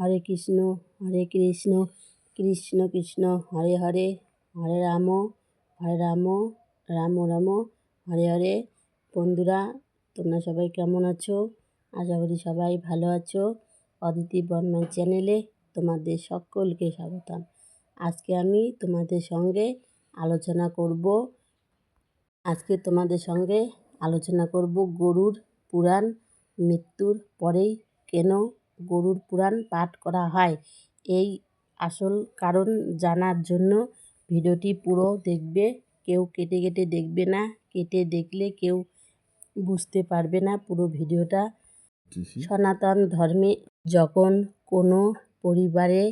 হরে কৃষ্ণ হরে কৃষ্ণ কৃষ্ণ কৃষ্ণ, হরে হরে হরে রাম হরে রাম রাম রাম, হরে হরে। বন্ধুরা, তোমরা সবাই কেমন আছো? আশা করি সবাই ভালো আছো। অদিতি বর্মা চ্যানেলে তোমাদের সকলকে স্বাগতম। আজকে আমি তোমাদের সঙ্গে আলোচনা করব, আজকে তোমাদের সঙ্গে আলোচনা করব গরুর পুরাণ, মৃত্যুর পরেই কেন গরুর পুরাণ পাঠ করা হয়। এই আসল কারণ জানার জন্য ভিডিওটি পুরো দেখবে কেউ কেটে কেটে দেখবে না কেটে দেখলে কেউ বুঝতে পারবে না পুরো ভিডিওটা। সনাতন ধর্মে যখন কোনো পরিবারে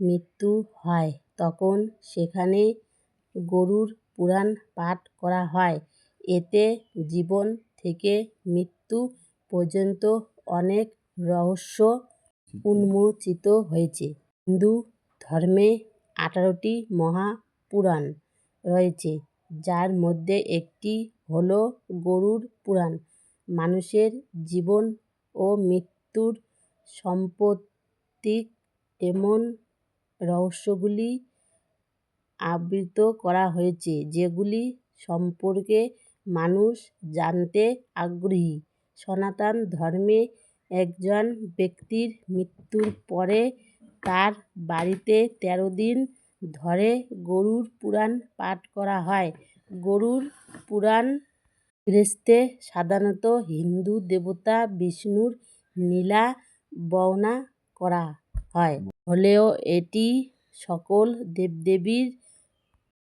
মৃত্যু হয় তখন সেখানে গরুর পুরাণ পাঠ করা হয়। এতে জীবন থেকে মৃত্যু পর্যন্ত অনেক রহস্য উন্মোচিত হয়েছে। হিন্দু ধর্মে আঠারোটি মহাপুরাণ রয়েছে, যার মধ্যে একটি হল গরুর পুরাণ। মানুষের জীবন ও মৃত্যুর সম্পত্তিক এমন রহস্যগুলি আবৃত করা হয়েছে, যেগুলি সম্পর্কে মানুষ জানতে আগ্রহী। সনাতন ধর্মে একজন ব্যক্তির মৃত্যুর পরে তার বাড়িতে তেরো দিন ধরে গরুর পুরাণ পাঠ করা হয়। গরুর পুরাণ গৃহস্থে সাধারণত হিন্দু দেবতা বিষ্ণুর লীলা বর্ণনা করা হয়। হলেও এটি সকল দেবদেবীর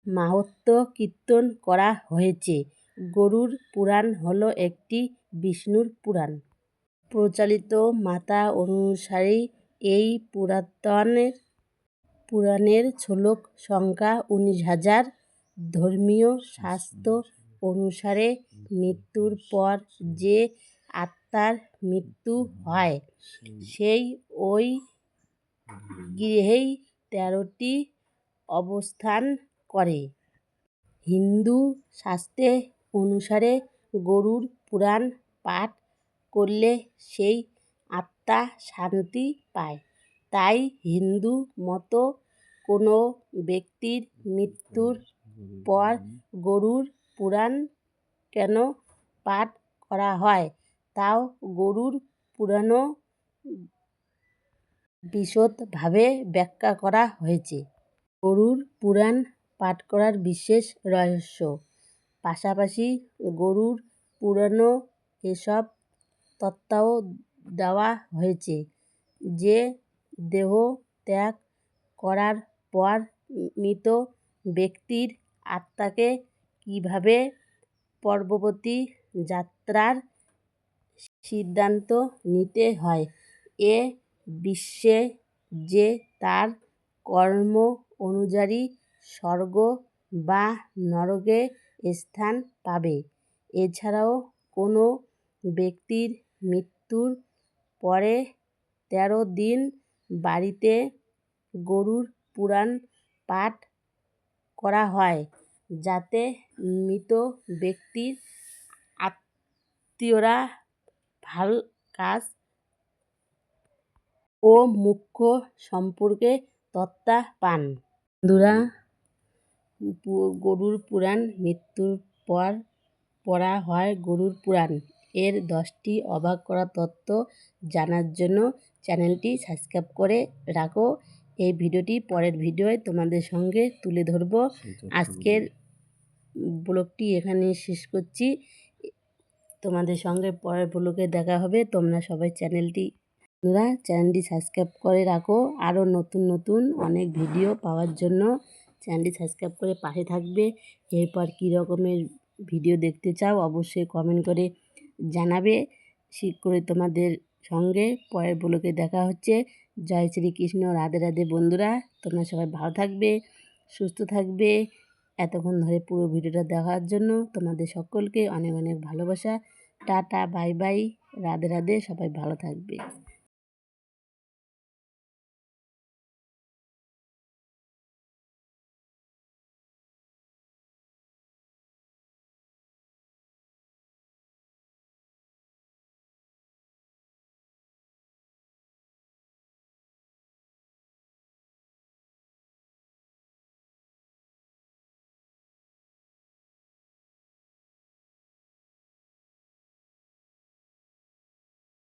মাহাত্ম্য কীর্তন করা হয়েছে। গরুর পুরাণ হল একটি বিষ্ণুর পুরাণ। প্রচলিত মাতা অনুসারে এই পুরাতনের পুরাণের শ্লোক সংখ্যা উনিশ হাজার। ধর্মীয় শাস্ত্র অনুসারে মৃত্যুর পর যে আত্মার মৃত্যু হয়, সেই ওই গৃহেই তেরোটি অবস্থান করে। হিন্দু শাস্ত্রে অনুসারে গরুর পুরাণ, পাঠ করলে সেই আত্মা শান্তি পায়। তাই হিন্দু মতো কোনো ব্যক্তির মৃত্যুর পর গরুর পুরাণ কেন পাঠ করা হয়? তাও গরুর পুরাণে বিশদভাবে ব্যাখ্যা করা হয়েছে। গরুর পুরাণ পাঠ করার বিশেষ রহস্য। পাশাপাশি গরুর পুরাণে এসব তথ্যও দেওয়া হয়েছে যে দেহ ত্যাগ করার পর মৃত ব্যক্তির আত্মাকে কীভাবে পরবর্তী যাত্রার সিদ্ধান্ত নিতে হয়? এ বিশ্বে যে তার কর্ম অনুযায়ী স্বর্গ বা নরকে স্থান পাবে, এছাড়াও কোনো ব্যক্তির মৃত্যুর পরে তেরো দিন বাড়িতে গরুর পুরাণ পাঠ করা হয়, যাতে মৃত ব্যক্তির আত্মীয়রা ভালো কাজ ও মুখ্য সম্পর্কে তথ্য পান। বন্ধুরা গরুর পুরাণ মৃত্যুর পর পড়া হয় গরুর পুরাণ। এর দশটি অবাক করা তথ্য জানার জন্য চ্যানেলটি সাবস্ক্রাইব করে রাখো। এই ভিডিওটি পরের ভিডিওয় তোমাদের সঙ্গে তুলে ধরব। আজকের ব্লগটি এখানে শেষ করছি। তোমাদের সঙ্গে পরের ব্লগে দেখা হবে। তোমরা সবাই চ্যানেলটি বন্ধুরা চ্যানেলটি সাবস্ক্রাইব করে রাখো। আরও নতুন নতুন অনেক ভিডিও পাওয়ার জন্য চ্যানেলটি সাবস্ক্রাইব করে পাশে থাকবে। এরপর কী রকমের ভিডিও দেখতে চাও অবশ্যই কমেন্ট করে জানাবে। শীঘ্রই তোমাদের সঙ্গে পরের ব্লকে দেখা হচ্ছে। জয় শ্রীকৃষ্ণ, রাধে রাধে বন্ধুরা, তোমরা সবাই ভালো থাকবে, সুস্থ থাকবে। এতক্ষণ ধরে পুরো ভিডিওটা দেখার জন্য তোমাদের সকলকে অনেক অনেক ভালোবাসা। Tata, bye bye, Radhe Radhe, সবাই ভালো থাকবে।